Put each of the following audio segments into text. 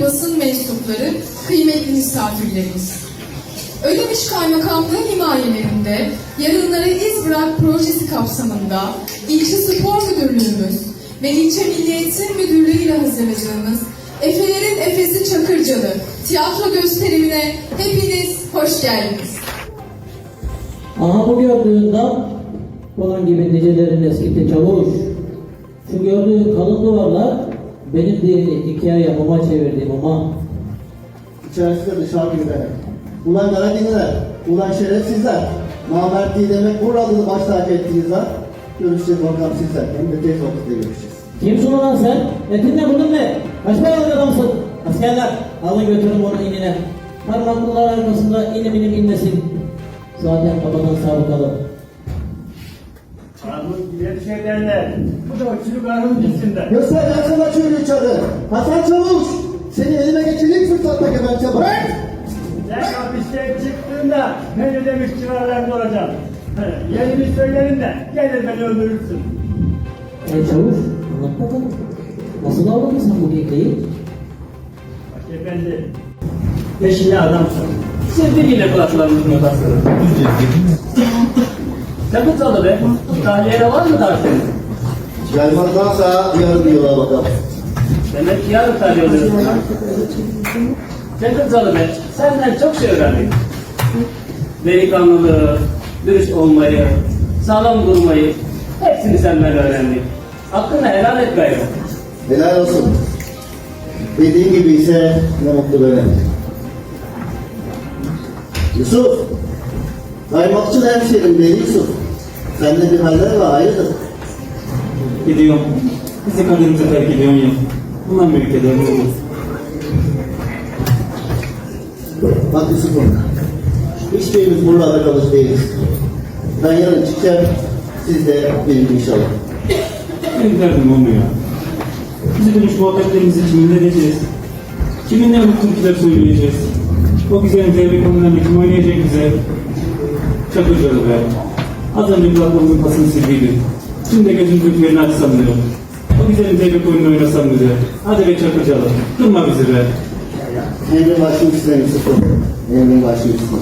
basın mensupları, kıymetli misafirlerimiz. Ödemiş Kaymakamlığı himayelerinde Yarınlara İz Bırak projesi kapsamında İlçe Spor Müdürlüğümüz ve İlçe Milli Eğitim Müdürlüğü ile hazırladığımız Efelerin Efesi Çakırcalı tiyatro gösterimine hepiniz hoş geldiniz. Aha bu gördüğünden bunun gibi nicelerin eskiti çavuş. Şu gördüğün kalın duvarlar benim diğerini hikaye muma çevirdiğim muma. İçerisi de dışarı gibi demek. Ulan Karadinler, ulan şerefsizler. Namertliği demek buralı baş tacı ettiğiniz ha. Görüşeceğiz bakalım sizler. Hem de tez vakitte görüşeceğiz. Kimsin ulan sen? Etin ne bunun ne? Kaç paralık adamsın? Askerler alın götürün bunu inine. Parmaklılar arkasında inim inim inlesin. Zaten babadan sabıkalı. Armut gibi bir şey derler. Bu da armut cinsinden. Göster ben sana çürüğü çadı. Hasan Çavuş! Seni elime geçireyim fırsatta geberçe bırak! Sen hapisten çıktığında ben ödemiş civarlarında olacağım. Yerimi söylerim de gelir beni öldürürsün. E çavuş anlat bakalım. Nasıl avladın sen bu geyikliği? Bak efendi. Peşinde adamsın. Sevdiğiyle kulaklarını yotasın. Sakın çaldı be. Tahliyene var mı daha Gelmezdense yarın bir yola bakalım. Demek ki yarın tahliye oluyorsun ha. Sakın çaldı be. Senden çok şey öğrendik. Delikanlılığı, dürüst olmayı, sağlam durmayı hepsini senden öğrendik. Hakkını helal et gayrı. Helal olsun. Dediğin gibi ise ne mutlu bana. Yusuf! Kaymakçı hemşerim Deli Yusuf. Sende bir haller var hayırdır? Gidiyorum. Bizi kaderimize terk ediyorum ya. Bundan büyük kederim olur. Bak Yusuf'um. Hiçbirimiz burada kalış değiliz. Ben yarın çıkacağım. Siz de benim inşallah. Benim derdim olmuyor. Bizi dönüş muhabbetlerimizi kiminle edeceğiz? Kiminle bu türküler söyleyeceğiz? O güzel devre konularını kim oynayacak bize? Çakırcalı be. Az önce kulaklarımın pasını sildiydim. Şimdi de gözüm türkülerini açsam diyor. O güzel devre oyununu oynasam bize. Hadi be Çakırcalı. Kırma bizi be. Emrin başım üstüne Yusuf'um. Emrin başım üstüne.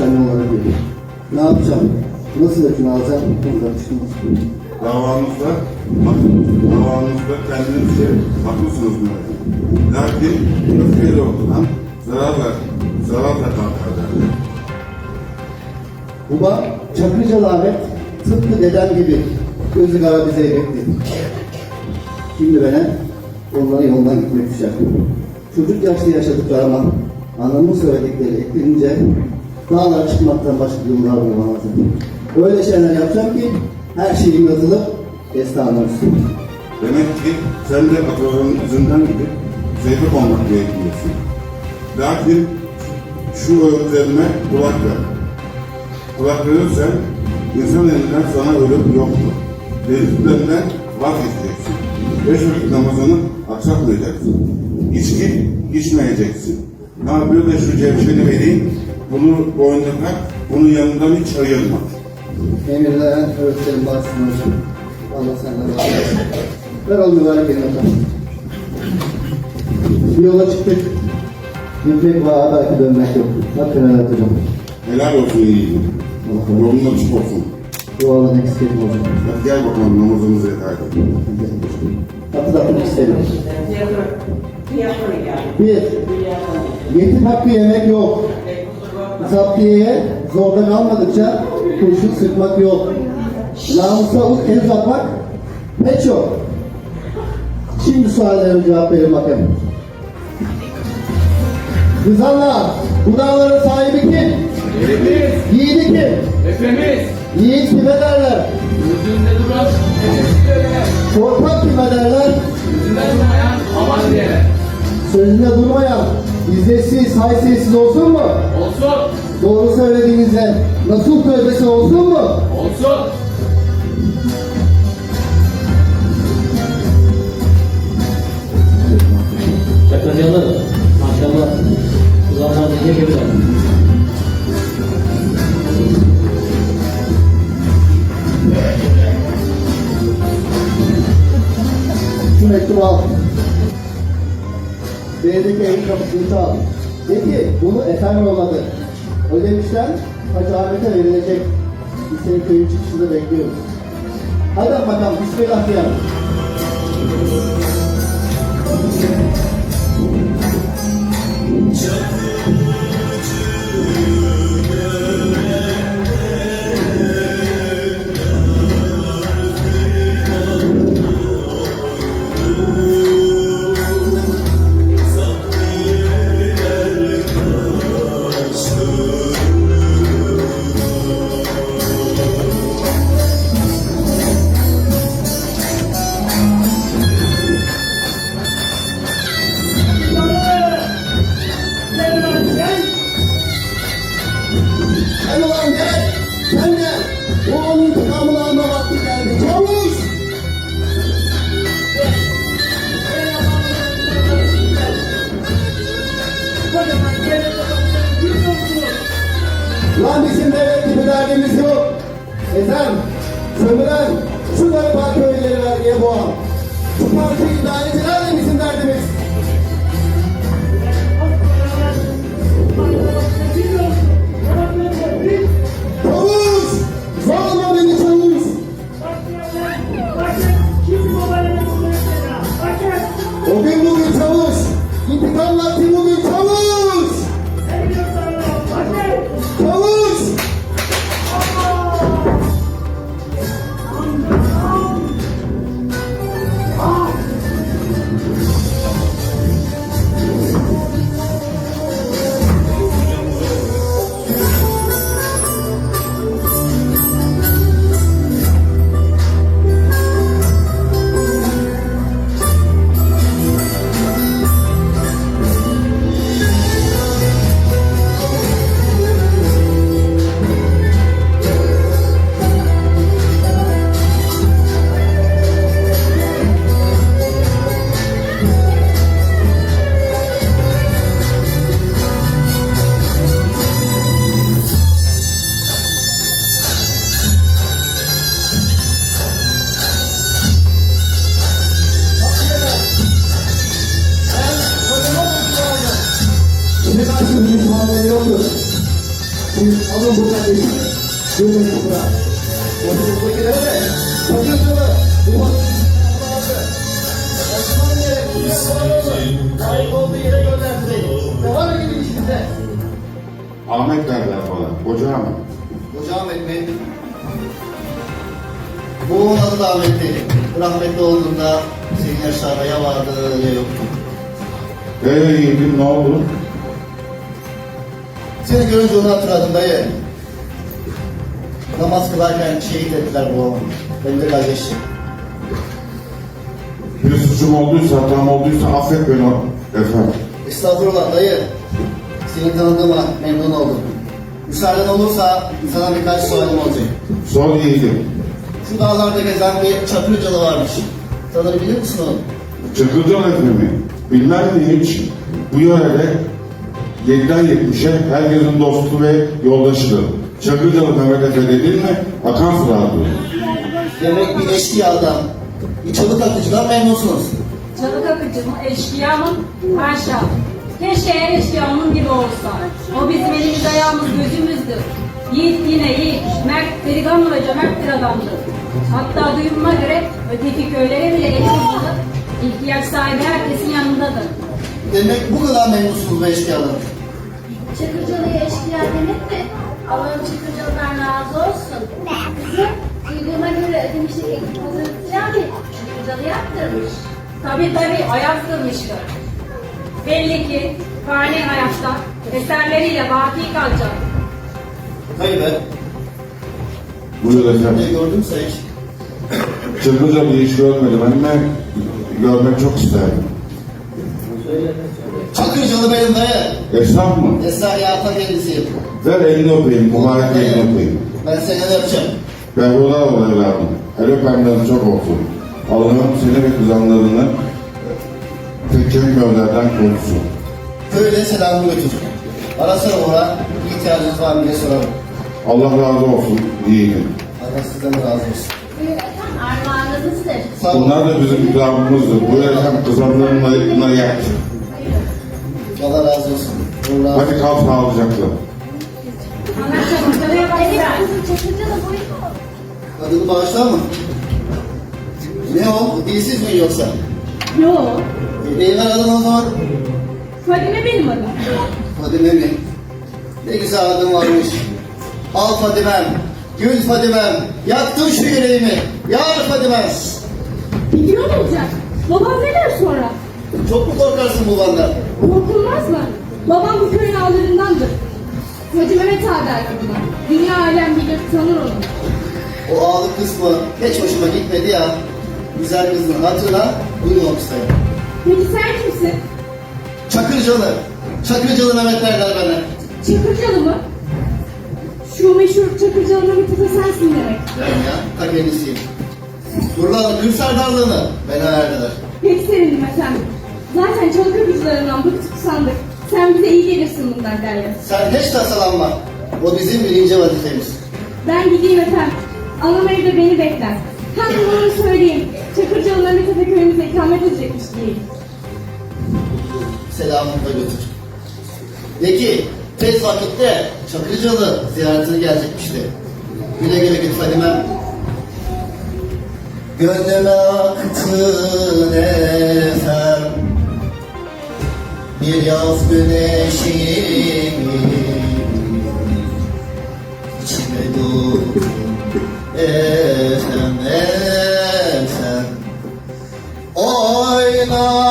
Olarak görüyorum. Ne yapacağım? Nasıl öcünü alacağım? Bunu düşünmek Davanızda, davanızda kendinizce haklısınız mı? Lakin öfkeyle okunan zarar ver, zarar ver ederler. Baba Çakırcalı Ahmet tıpkı dedem gibi gözü kara bize bekti. Şimdi bana onların yolundan gitmek düşer. Çocuk yaşta yaşadıklarıma anamın söyledikleri eklenince dağlara çıkmaktan başka yollar bulamazdım. Öyle şeyler yapacağım ki her şeyim yazılı destanlar. Demek ki sen de ataların yüzünden gidip zeyfe konmak niyetlisin. Lakin şu öğütlerime kulak ver. Kulak verirsen insan elinden sana ölüm yoktur. Dediklerinden vazgeçeceksin. Beş vakit namazını aksatmayacaksın. İçki içmeyeceksin. Ha bir de şu cevşeni vereyim. Bunu boynuna tak. Bunun yanından hiç ayırma. Emirlere öğretlerim baksın hocam. Allah senden razı olsun. Ver o mübarek elini hocam. Bir yola çıktık. Gitmek var belki dönmek yok. Hakkını evet hocam. Helal olsun yiğidim. Yolun açık olsun. Dualarını eksik etme hocam. Hadi gel bakalım namazımızı yeterli. Hatırlatmak isterim. Bir, yetim hakkı yemek yok. Zaptiyeye zorda kalmadıkça kurşun sıkmak yok. Namusa el uzatmak pek çok. Şimdi suallerime cevap verin bakayım. Rızanla, bu dağların sahibi kim? Hepimiz, Yiğidi kim? hepimiz, Yiğit kime derler? yüzünde duran, Korkak kime derler? yüzünde durmayan aman diye. Sözünde durmayan, izzesiz, haysiyetsiz olsun mu? Olsun, Doğru söylediğinizde nasıl tövbesi olsun mu? olsun. Çakırcalı. Maşallah. Kulağından ne gibi Şu mektubu al. B'deki evin kapısını çal. De ki bunu efendim yolladı. Ödemişten Hacı verilecek. Biz seni köyün çıkışında bekliyoruz. Hadi bakalım Bismillah diyelim. Gel ulan gel. Sen gel. O onun intikamını alma vakti geldi. Çavuş! Lan bizim devlet gibi derdimiz yok. Ezen, sömüren, şu gariban köylüleri vergiye boğan. Bu parti idarecilerle Proverbs Koca Ahmet. Hoca Ahmet. Bu onun adı da Ahmet değil. Rahmetli olduğunda senin yaşlarda ya vardı ya yoktu. Eee yiğidim ne oldu? Seni görünce onu hatırladım dayı. Namaz kılarken şehit ettiler bu Ben de kardeşim. Bir suçum olduysa, hatam olduysa affet beni efendim. Estağfurullah dayı. Seni tanıdığıma memnun oldum. Müsaaden olursa sana birkaç sorum olacak. Sor yiğidim. Şu dağlarda gezen bir çakırcalı varmış. Tanır bilir misin onu? Çakırcan efemi. Bilmez mi hiç? Bu yörede 7'den 70'e herkesin dostu ve yoldaşıdır. Çakırcalı Mehmet Efe dedin mi akan sulardır. Demek bir eşkıyadan, bir çalık atıcıdan memnunsunuz. Çalık akıcı mı, eşkıya mı? Haşa. Keşke her eşkıya onun gibi olsa. O bizim elimiz ayağımız gözümüzdür. Yiğit yine yiğit, mert, delikanlı ve cömerttir adamdır. Hatta duyumuma göre öteki köylere bile el uzatıp ihtiyaç sahibi herkesin yanındadır. Demek bu kadar memnunsunuz bu eşkıyadan. Çakırcalı'ya eşkıya denir mi? Allah'ım Çakırcalı'dan razı olsun. Kızım, duyduğuma göre ödemişlik ekip hazırlatacağım bir Çakırcalı yaptırmış. Tabi tabi ayak kılmıştır. Belli ki fani hayatta eserleriyle baki kalacak. Hayır be, Buyur ne efendim. gördümse hiç. Çakırcalı'yı hiç görmedim ama görmek çok isterdim. Çakırcalı benim dayı. Esnaf mı? Esra Yağta kendisiyim. Ver elini öpeyim, mübarek elini öpeyim. Ben seni de öpeceğim. Ben burada ol evladım. El öpenlerin çok olsun. Allah'ım seni ve kızanlarını tek çekmemelerden korusun. Köyde selamını götür. Ara sıra bir ihtiyacınız var mı diye sorarım. Allah razı olsun yiğidim. Allah sizden de razı olsun. Sağ olun. Bunlar da bizim ikramımızdır. Bu yaşam kızanlarına yer. Allah razı olsun. Allah razı olsun. Hadi kal sağlıcakla. Kadını bağışlar mı? Ne o? Dilsiz mi yoksa? Yo, Beyler adın o zaman. Fadime benim adım. Fadime mi? Ne güzel adım varmış. Al Fadimem, gül Fadimem, yaktın şu yüreğimi. Yar Fadimem. Peki ne olacak? Babam ne der sonra? Çok mu korkarsın bu bandan? Korkulmaz mı? Babam bu köyün ağlarındandır. Hacı Mehmet ağa buna. Dünya alem bilir, tanır onu. O ağlık kısmı hiç hoşuma gitmedi ya. Güzel kızın hatırına duymamak isterim. Peki sen kimsin? Çakırcalı. Çakırcalı Mehmet derler bana. Çakırcalı mı? Şu meşhur Çakırcalı Mehmet Ata sensin demek. Ben ya, ta kendisiyim. Turlalı Kür Serdarlığını bana verdiler. Pek sevindim efendim. Zaten çalık öpücülerinden bıktık sandık. Sen bize iyi gelirsin bunlar derler. Sen hiç tasalanma. O bizim birinci vazifemiz. Ben gideyim efendim. Anam evde beni bekler. Hem de onu söyleyeyim. Çakırcalı Mehmet Ata köyümüze ikamet edecekmiş diyeyim. Selamını da götür. De ki tez vakitte Çakırcalı ziyaretine gelecekmişti. Güle güle git Fadimem. Gönlüme aktın efem Bir yaz güneşi İçime doğdun efem efem Oynayasın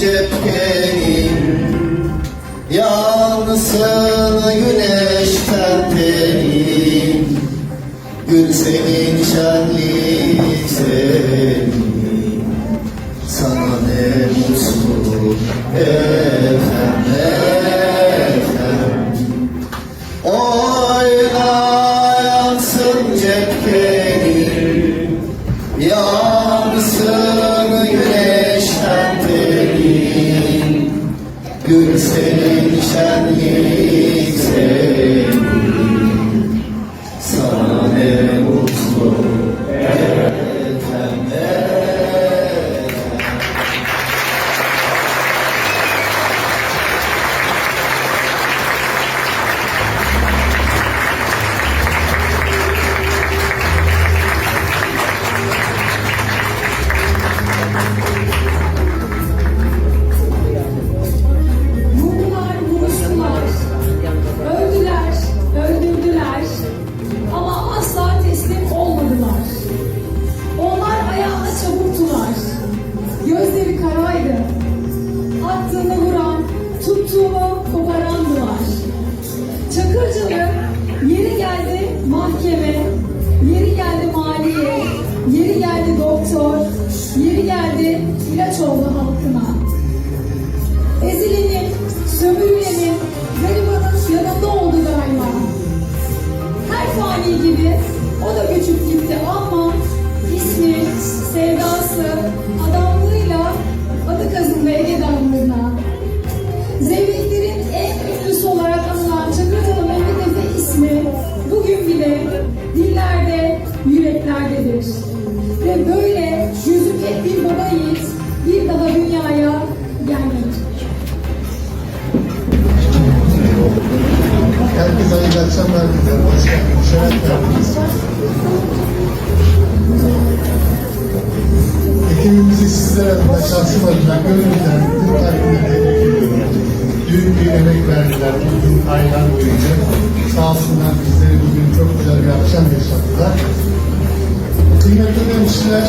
cepkenin Yansın güneşten tenin Gül senin şenlik yüreklerdedir. Ve böyle yüzü tek bir baba yiğit bir daha dünyaya gelmeyecek. Herkese hayırlı akşamlar diliyorum. Hoş geldiniz. Şeref verdiniz. Ekibimizi sizler adına, şahsım adına gönülden bu takdirde tebrik ediyorum. Büyük bir emek verdiler uzun aylar boyunca. Sağ olsunlar bizleri bugün çok güzel bir akşam yaşattılar. Kıymetli demişler,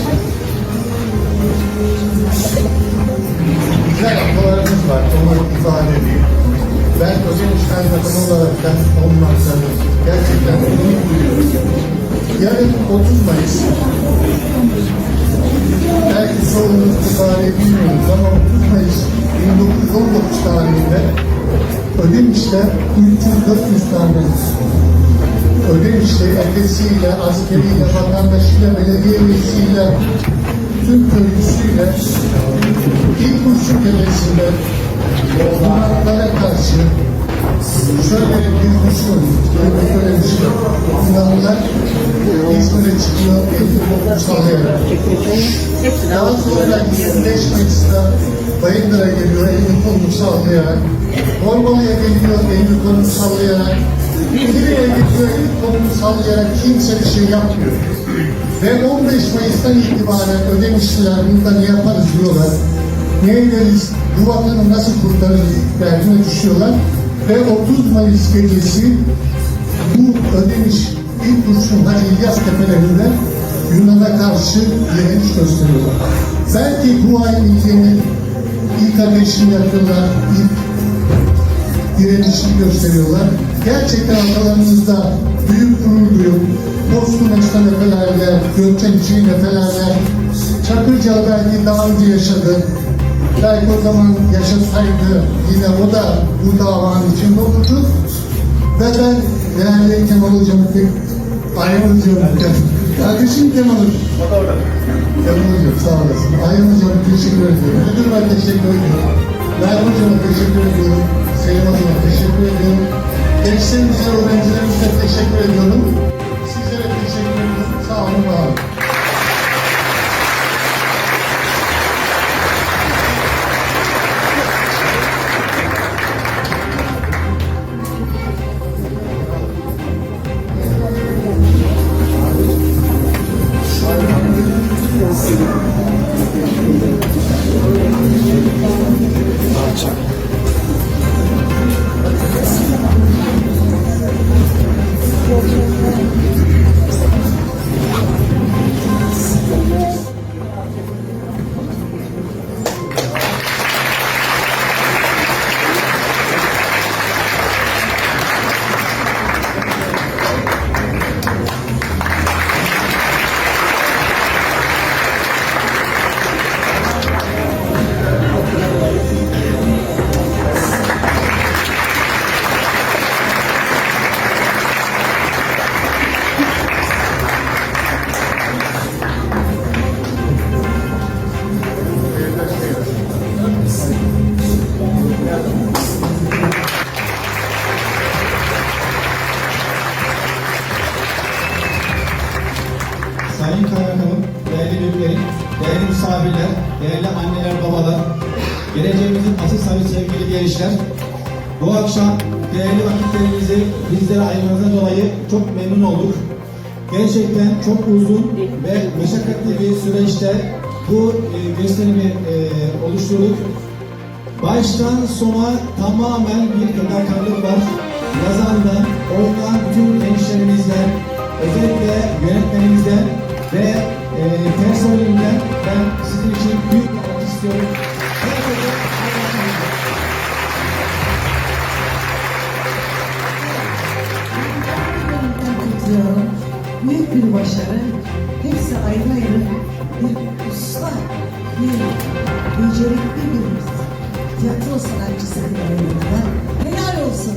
güzel ablalarımız var, onu ifade edeyim. Ben Özemiş Kaymakam olarak da olmaktan gerçekten onur duyuyorum. Yarın 30 Mayıs. Belki çoğunuz bu tarihi bilmiyoruz ama 30 Mayıs 1919 tarihinde Ödemiş'te 300-400 tane Ödemiş'te efesiyle, askeriyle, vatandaşıyla, belediye üyesiyle, tüm köylüsüyle ilk kurşun tepesinde Yunanlara karşı şöyle bir kurşun, böyle bir şey. Yunanlar İzmir'e çıkıyor, elini sallayarak. Daha sonra 25 Mayıs'ta Bayındır'a geliyor, elini kolunu sallayarak. Borbalı'ya geliyor, elini kolunu sallayarak. Kilim'e gidiyor, elini kolunu sallayarak kimse bir şey yapmıyor. Ve 15 Mayıs'tan itibaren ödemiştiler, bundan ne yaparız diyorlar. Ne ederiz, bu vatanı nasıl kurtarırız derdine düşüyorlar. Ve 30 Mayıs gecesi bu ödemiş ilk kurşun Hacı İlyas tepelerinde Yunan'a karşı direniş gösteriyorlar. Belki bu ay ülkenin ilk ateşini yakıyorlar, ilk direnişini gösteriyorlar. Gerçekten atalarımızda büyük gurur duyup Boston'dan efelerle, Gökçen efelerle, Çakırcalı belki daha önce yaşadı. Belki o zaman yaşasaydı yine o da bu davanın içinde olurdu. Ve ben değerli Kemal Hocam'ı pek Hocam'ı Kardeşim Kemal Hocam. Kemal Hocam sağ olasın. Ayhan Hocam'a teşekkür ediyorum. Müdürüme teşekkür ediyorum. Merve Hocam'a teşekkür ediyorum. Selim Hocam'a teşekkür ediyorum. Gençlerimize, öğrencilerimize teşekkür ediyorum. Sizlere teşekkür ediyorum. Sağ olun, var olun. Sevgili gençler, bu akşam değerli vakitlerinizi bizlere ayırmanızdan dolayı çok memnun olduk. Gerçekten çok uzun ve meşakkatli bir süreçte bu e, gösterimi e, oluşturduk. Baştan sona tamamen bir fedakarlık var. Yazandan, oradan tüm gençlerimizden, özellikle yönetmenimizden ve e, personelimden ben sizin için büyük bir istiyorum. Herkese kutluyorum. Büyük bir başarı. Hepsi ayrı ayrı bir usta, bir becerikli bir tiyatro sanatçısının yanında. Helal olsun.